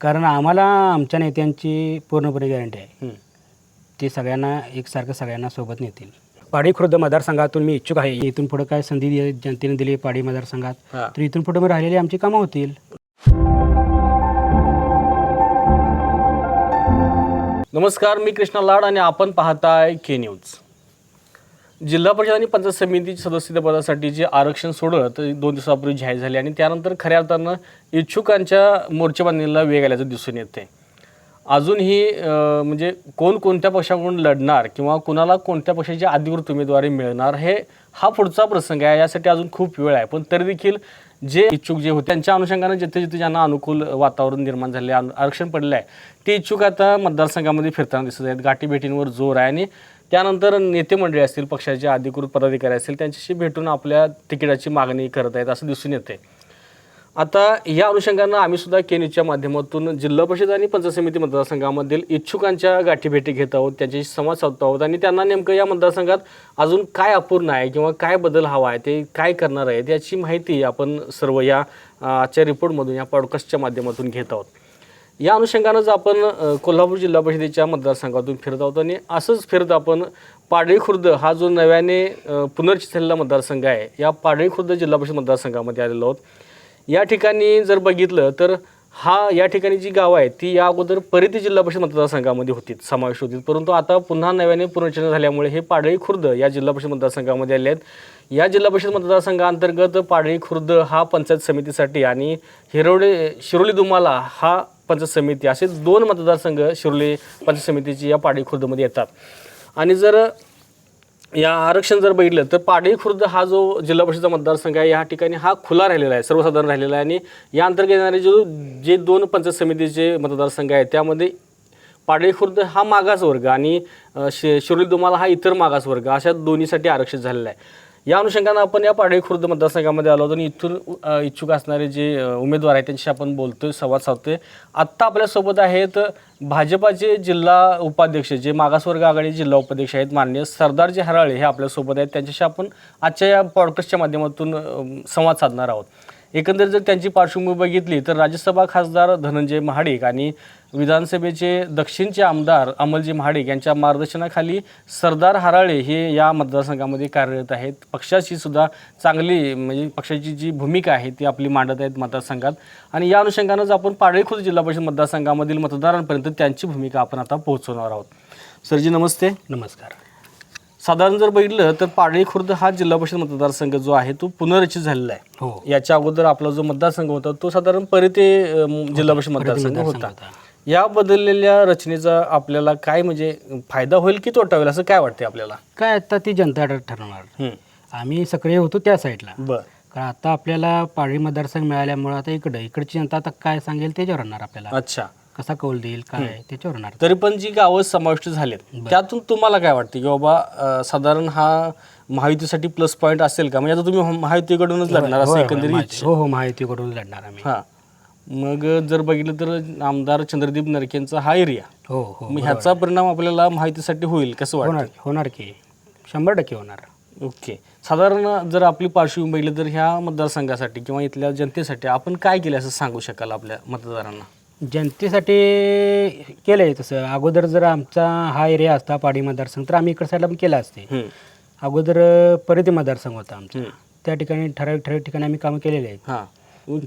कारण आम्हाला आमच्या नेत्यांची पूर्णपणे गॅरंटी आहे. ते सगळ्यांना एकसारखं सगळ्यांना सोबत नेतील. पाडी खुर्द मतदारसंघातून मी इच्छुक आहे. इथून पुढे काय संधी जनतेने दिली पाडी मतदारसंघात. तर इथून पुढे मग राहिलेली आमची कामं होतील. नमस्कार मी कृष्णा लाड आणि आपण पाहताय के न्यूज जिल्हा परिषद आणि पंचायत समिती सदस्यपदासाठी जे आरक्षण सोडलं तर दोन दिवसापूर्वी जाहीर झाले आणि त्यानंतर खऱ्या अर्थानं इच्छुकांच्या मोर्चेबांधणीला वेग आल्याचं दिसून येते अजूनही म्हणजे कोण कोणत्या पक्षाकडून लढणार किंवा कोणाला कोणत्या पक्षाची अधिकृत उमेदवारी मिळणार हे हा पुढचा प्रसंग आहे. यासाठी अजून खूप वेळ आहे. पण तरी देखील जे इच्छुक जे होते त्यांच्या अनुषंगानं जिथे जिथे ज्यांना अनुकूल वातावरण निर्माण झाले आहे, आरक्षण पडलं आहे ते इच्छुक आता मतदारसंघामध्ये फिरताना दिसत आहेत. गाठीभेटींवर जोर आहे आणि त्यानंतर नेते मंडळी असतील पक्षाचे अधिकृत पदाधिकारी असतील त्यांच्याशी भेटून आपल्या तिकिटाची मागणी करत आहेत असं दिसून येते आता या अनुषंगानं आम्ही सुद्धा केनीच्या माध्यमातून जिल्हा परिषद आणि पंचायत समिती मतदारसंघामधील इच्छुकांच्या गाठीभेटी घेत आहोत त्यांच्याशी संवाद साधतो आहोत आणि त्यांना नेमकं या मतदारसंघात अजून काय अपूर्ण आहे किंवा काय बदल हवा आहे ते काय करणार आहेत याची माहिती आपण सर्व या आजच्या रिपोर्टमधून या पॉडकास्टच्या माध्यमातून घेत आहोत. या अनुषंगानंच आपण कोल्हापूर जिल्हा परिषदेच्या मतदारसंघातून फिरत आहोत आणि असंच फिरत आपण पाडळी खुर्द हा जो नव्याने अ, पुनर्चित झालेला मतदारसंघ आहे या पाडळी खुर्द जिल्हा परिषद मतदारसंघामध्ये आलेलो आहोत. या ठिकाणी जर बघितलं तर हा या ठिकाणी जी गावं आहेत ती या अगोदर परिती जिल्हा परिषद मतदारसंघामध्ये होती समावेश होती परंतु आता पुन्हा नव्याने पुनर्चना झाल्यामुळे हे पाडळी खुर्द या जिल्हा परिषद मतदारसंघामध्ये आले आहेत. या जिल्हा परिषद मतदारसंघाअंतर्गत पाडळी खुर्द हा पंचायत समितीसाठी आणि हिरोडे शिरोली दुमाला हा पंचायत समिती असे दोन मतदारसंघ शिरोली पंचायत समितीची या पाडी खुर्दमध्ये येतात. आणि जर या आरक्षण जर बघितलं तर पाडळी खुर्द हा जो जिल्हा परिषदचा मतदारसंघ आहे या ठिकाणी हा खुला राहिलेला आहे सर्वसाधारण राहिलेला आहे. आणि या अंतर्गत येणारे जो जे दोन पंचायत समितीचे मतदारसंघ आहेत त्यामध्ये पाडळी खुर्द हा मागास वर्ग आणि शि शिरोली दुमाला हा इतर मागास वर्ग अशा दोन्हीसाठी आरक्षित झालेला आहे. या अनुषंगानं आपण या पाडळी खुर्द मतदारसंघामध्ये आलो होतो आणि इथून इच्छुक असणारे जे उमेदवार आहेत त्यांच्याशी आपण बोलतोय संवाद साधतोय. आत्ता आपल्यासोबत आहेत भाजपाचे जिल्हा उपाध्यक्ष जे मागासवर्ग आघाडी जिल्हा उपाध्यक्ष आहेत माननीय सरदारजी हराळे हे आपल्यासोबत आहेत. त्यांच्याशी आपण आजच्या या पॉडकास्टच्या माध्यमातून संवाद साधणार आहोत. एकंदरीत जर त्यांची पार्श्वभूमी बघितली तर राज्यसभा खासदार धनंजय महाडिक आणि विधानसभेचे दक्षिणचे आमदार अमलजी महाडिक यांच्या मार्गदर्शनाखाली सरदार हराळे हे या मतदारसंघामध्ये कार्यरत आहेत. पक्षाची सुद्धा चांगली म्हणजे पक्षाची जी भूमिका आहे ती आपली मांडत आहेत मतदारसंघात. आणि या अनुषंगानंच आपण पाडळी खुर्द जिल्हा परिषद मतदारसंघामधील मतदारांपर्यंत त्यांची भूमिका आपण आता पोहोचवणार आहोत. सरजी नमस्ते. नमस्कार. साधारण जर बघितलं तर पाडळी खुर्द हा जिल्हा परिषद मतदारसंघ जो आहे तो पुनर्रचित झालेला आहे. हो. याच्या अगोदर आपला जो मतदारसंघ होता तो साधारण परिते जिल्हा परिषद मतदारसंघ होता. या बदललेल्या रचनेचा आपल्याला काय म्हणजे फायदा होईल की तोटा होईल असं काय वाटतंय आपल्याला? काय आता ती जनता ठरवणार. आम्ही सक्रिय होतो त्या साईडला. बर. कारण आता आपल्याला पाळी मतदारसंघ मिळाल्यामुळं आता इकडं इकडची जनता आता काय सांगेल त्याच्यावर राहणार आपल्याला. अच्छा. कसा कौल देईल काय त्याच्यावर राहणार. तरी पण जी गावं समाविष्ट झालेत त्यातून तुम्हाला काय वाटतं की बाबा साधारण हा महायुतीसाठी प्लस पॉईंट असेल का? म्हणजे आता तुम्ही महायुतीकडूनच लढणार असं एकंदरीत हो हो माहितीकडून लढणार आम्ही. हा. मग जर बघितलं तर आमदार चंद्रदीप नरकेंचा हा एरिया. हो हो मग ह्याचा परिणाम आपल्याला माहितीसाठी होईल कसं वाटतं होणार होणार की? शंभर टक्के होणार. ओके. साधारण जर आपली पार्श्वभूमी बघितली तर ह्या मतदारसंघासाठी किंवा इथल्या जनतेसाठी आपण काय केलं असं सांगू शकाल आपल्या मतदारांना? जनतेसाठी केलं आहे तसं. अगोदर जर आमचा हा एरिया असता पाडी मतदारसंघ तर आम्ही इकडे साईडला पण केला असते. हम्म, अगोदर परिधी मतदारसंघ होता आमचा. त्या ठिकाणी ठराविक ठराविक ठिकाणी आम्ही कामं केलेली आहेत. हा.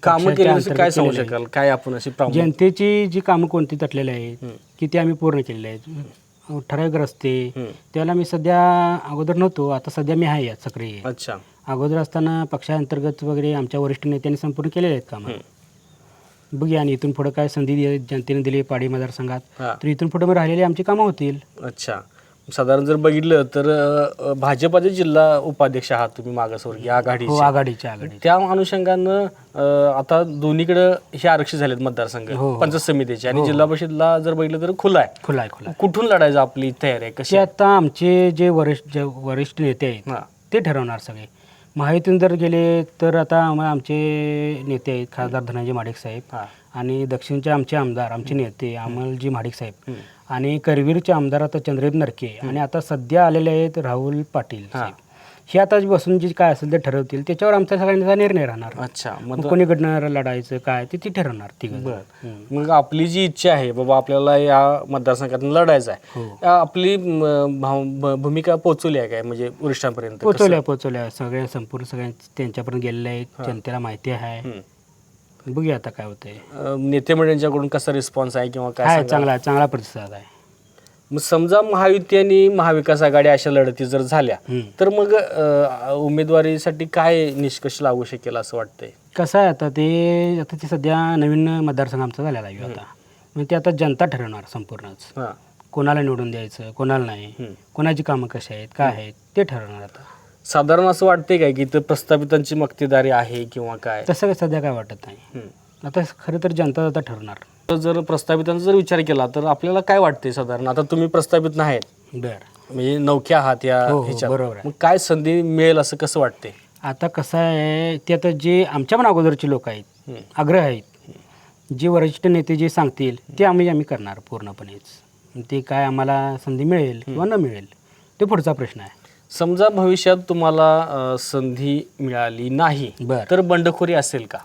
कामं केली काय सांगू शकाल? काय आपण अशी प्रामुख्याने- जनतेची जी कामं कोणती तटलेली आहेत. की ती आम्ही पूर्ण केलेली आहेत. ठराविक रस्ते. त्याला मी सध्या अगोदर नव्हतो आता सध्या मी आहे यात सक्रिय. अच्छा. अगोदर असताना पक्षांतर्गत वगैरे आमच्या वरिष्ठ नेत्यांनी संपूर्ण केलेले आहेत कामं. बघूया आणि इथून पुढे काय संधी दि- जनतेने दिली पाडी मतदारसंघात हा. तर इथून पुढे मग राहिलेली आमची कामं होतील. अच्छा. साधारण जर बघितलं तर अं, भाजपाचे जिल्हा उपाध्यक्ष आहात तुम्ही मागासवर्गीय हो आघाडीचे. आघाडीच्या आघाडी त्या अनुषंगानं अं, आता दोन्हीकडे हे आरक्षित झालेत मतदारसंघ हो, हो. पंचायत समितीचे. आणि जिल्हा परिषदला जर बघितलं तर खुला आहे. खुला आहे खुला आहे. कुठून लढायचं आपली तयारी आहे? कशी ते आता आमचे जे वरिष्ठ जे वरिष्ठ नेते आहेत हा. ते ठरवणार सगळे. महायुतीतून जर गेले तर आता आम्हा आमचे नेते आहेत खासदार धनंजय माडिक साहेब. हा. आणि दक्षिणचे आमचे आमदार आमचे नेते अमलजी माडिक साहेब. आणि करवीरचे आमदार आता चंद्रदीप नरके आणि आता सध्या आलेले आहेत राहुल पाटील साहेब. हे आता बसून जे काय असेल ते ठरवतील. त्याच्यावर आमचा सगळ्यांचा निर्णय राहणार. अच्छा मग मग कोणीकडनं लढायचं काय ते ती ठरवणार ठीक आहे बर. मग आपली जी इच्छा आहे बाबा आपल्याला या मतदारसंघातून लढायचं आहे. हो. आपली भूमिका पोहोचवली आहे काय? म्हणजे वरिष्ठांपर्यंत पोचवल्या पोचवल्या. सगळ्या संपूर्ण सगळ्या त्यांच्यापर्यंत गेलेल्या आहेत. जनतेला माहिती आहे. बघूया आता काय होतंय. अ, नेते मंडळींच्याकडून कसा रिस्पॉन्स आहे किंवा काय सांगाल? चांगला चांगला प्रतिसाद आहे. मग समजा महायुती आणि महाविकास आघाडी अशा लढती जर झाल्या हम्म. तर मग अ, उमेदवारीसाठी काय निष्कर्ष लागू शकेल असं वाटतंय? कसं आहे आता ते आता ते सध्या नवीन मतदारसंघ आमचा झालेला आहे आता. मग ते आता जनता ठरवणार संपूर्णच. हां. कोणाला निवडून द्यायचं कोणाला नाही. हम्म. कोणाची कामं कशी आहेत काय आहेत ते ठरवणार आता. साधारण असं वाटतंय काय की इथं प्रस्थापितांची मक्तेदारी आहे किंवा काय? तसं काय सध्या काय वाटत नाही. आता खरं तर जनता आता ठरवणार तर जर प्रस्थापितांचा जर विचार केला तर आपल्याला काय वाटतंय साधारण? आता तुम्ही प्रस्थापित नाहीत. बर. म्हणजे नौक्या आहात या हो, हो, ह्याच्यात. बरोबर आहे. मग काय संधी मिळेल असं कसं वाटतंय? आता कसं आहे ते आता जे आमच्या पण अगोदरचे लोक आहेत. आग्रह आहेत जे वरिष्ठ नेते जे सांगतील ते आम्ही आम्ही करणार पूर्णपणेच. ते काय आम्हाला संधी मिळेल किंवा न मिळेल ते पुढचा प्रश्न आहे. समजा भविष्यात तुम्हाला अ, संधी मिळाली नाही बरं. तर बंडखोरी असेल का?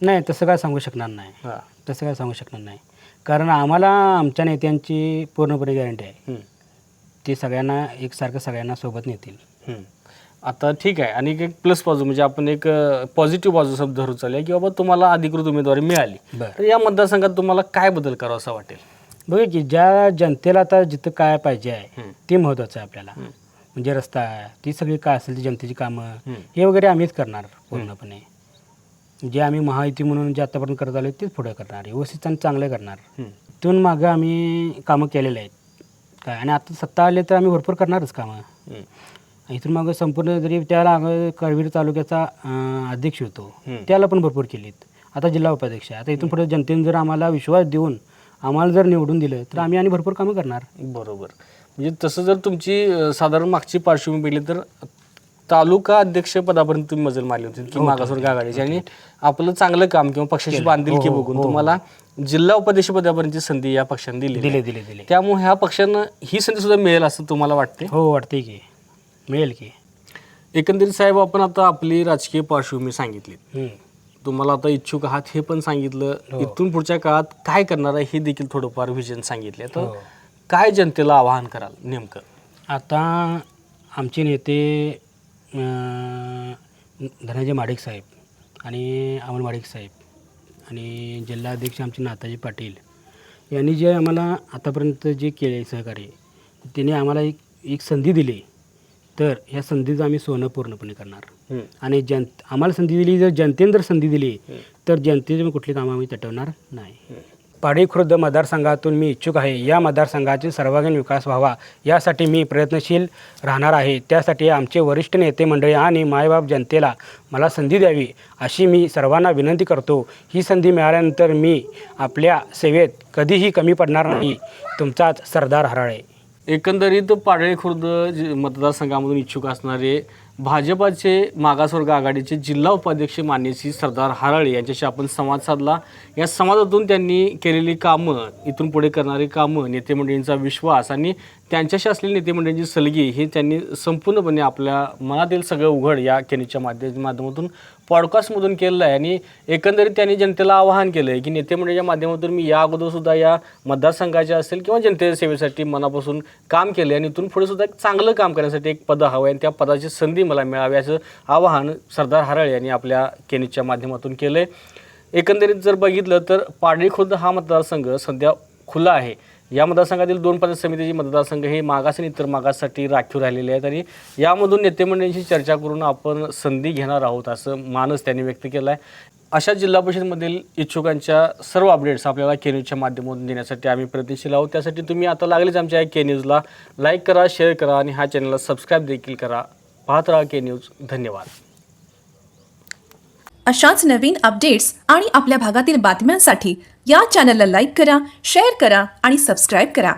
नाही तसं काय सांगू शकणार नाही. हां. तसं काय सांगू शकणार नाही. कारण आम्हाला आमच्या नेत्यांची पूर्णपणे गॅरंटी आहे. हम्म. ते सगळ्यांना एकसारखं सगळ्यांना सोबत नेतील. हम्म. आता ठीक आहे. आणि एक प्लस बाजू म्हणजे आपण एक पॉझिटिव्ह बाजू शब्द धरू चालूया की बाबा तुम्हाला अधिकृत उमेदवारी मिळाली. बरं. तर या मतदारसंघात तुम्हाला काय बदल करावा असं वाटेल? बघा की ज्या जनतेला आता जिथं काय पाहिजे आहे हम्म. ते महत्त्वाचं आहे आपल्याला. म्हणजे रस्ता ती सगळी काय असेल ती जनतेची कामं. हे वगैरे आम्हीच करणार पूर्णपणे. जे आम्ही महायुती म्हणून जे आतापर्यंत करत आलो तेच पुढे करणार. व्यवस्थित आणि चांगलं करणार. तिथून मागं आम्ही कामं केलेले आहेत. काय? आणि आता सत्ता आले तर आम्ही भरपूर करणारच कामं. इथून मागं संपूर्ण जरी त्याला करवीर तालुक्याचा अध्यक्ष होतो. त्याला पण भरपूर केलीत. आता जिल्हा उपाध्यक्ष आहे. आता इथून पुढे जनतेने जर आम्हाला विश्वास देऊन आम्हाला जर निवडून दिलं तर आम्ही आणि भरपूर कामं करणार. बरोबर. म्हणजे तसं जर तुमची अ, साधारण मागची पार्श्वभूमी बघितली तर तालुका अध्यक्ष पदापर्यंत तुम्ही मजल मारली होती की मागासवर्ग आघाडीची. आणि आपलं चांगलं काम किंवा पक्षाची बांधिलकी बघून तुम्हाला जिल्हा उपाध्यक्ष पदापर्यंतची संधी या पक्षाने दिली दिले दिले दिले. त्यामुळे ह्या पक्षानं ही संधी सुद्धा मिळेल असं तुम्हाला वाटते हो वाटते की. मिळेल की. एकंदरीत साहेब आपण आता आपली राजकीय पार्श्वभूमी सांगितली. हम्म. तुम्हाला आता इच्छुक आहात हे पण सांगितलं. हो. इथून पुढच्या काळात काय करणार आहे हे देखील थोडंफार विजन सांगितले तर हो. काय जनतेला आवाहन कराल नेमकं? आता आमचे नेते अं, धनंजय माडिक साहेब आणि अमोल माडिक साहेब आणि जिल्हाध्यक्ष आमचे नाताजी पाटील यांनी जे आम्हाला आतापर्यंत जे केले सहकार्य त्यांनी आम्हाला एक एक संधी दिली. तर ह्या संधीचं आम्ही सोनं पूर्णपणे करणार. आणि जन आम्हाला संधी दिली जर जनतेने जर संधी दिली तर जनतेची कुठली कामं आम्ही तटवणार नाही. पाडी खुर्द मतदारसंघातून मी इच्छुक आहे. या मतदारसंघातील सर्वांगीण विकास व्हावा यासाठी मी प्रयत्नशील राहणार आहे. त्यासाठी आमचे वरिष्ठ नेते मंडळी आणि मायबाप जनतेला मला संधी द्यावी अशी मी सर्वांना विनंती करतो. ही संधी मिळाल्यानंतर मी आपल्या सेवेत कधीही कमी पडणार नाही. तुमचाच सरदार हराळे. एकंदरीत पाडळे खुर्द जे मतदारसंघामधून इच्छुक असणारे भाजपाचे मागासवर्ग आघाडीचे जिल्हा उपाध्यक्ष मान्यश्री सरदार हराळे यांच्याशी आपण संवाद साधला. या संवादातून त्यांनी केलेली कामं इथून पुढे करणारी कामं नेतेमंडळींचा विश्वास आणि त्यांच्याशी असलेली नेतेमंडळींची सलगी हे त्यांनी संपूर्णपणे आपल्या मनातील सगळं उघड या केनीच्या माध्य माध्यमातून पॉडकास्टमधून केलेलं आहे. आणि एकंदरीत त्यांनी जनतेला आवाहन केलं आहे की नेतेमंडळीच्या माध्यमातून मी या अगोदरसुद्धा या मतदारसंघाच्या असेल किंवा जनतेच्या सेवेसाठी मनापासून काम केले आणि इथून पुढे सुद्धा एक चांगलं काम करण्यासाठी एक पद हवं आहे. आणि त्या पदाची संधी मला मिळावी असं आवाहन सरदार हराळे यांनी आपल्या केनीच्या माध्यमातून केलं आहे एकंदरीत जर बघितलं तर पाडळी खुर्द हा मतदारसंघ सध्या खुला आहे. या मतदारसंघातील दोन पंचायत समितीचे मतदारसंघ हे मागास आणि इतर मागाससाठी राखीव राहिलेले आहेत आणि यामधून नेतेमंडळींशी चर्चा करून आपण संधी घेणार आहोत असं मानस त्यांनी व्यक्त केला आहे अशा जिल्हा परिषदमधील इच्छुकांच्या सर्व अपडेट्स आपल्याला के न्यूजच्या माध्यमातून देण्यासाठी आम्ही प्रयत्नशील आहोत. त्यासाठी तुम्ही आता लागलेच आमच्या या के न्यूजला लाईक करा शेअर करा आणि हा चॅनलला सबस्क्राईब देखील करा. पाहत राहा के न्यूज. धन्यवाद. अशाच नवीन अपडेट्स आणि आपल्या भागातील बातम्यांसाठी या चॅनलला लाईक करा शेअर करा आणि सबस्क्राईब करा.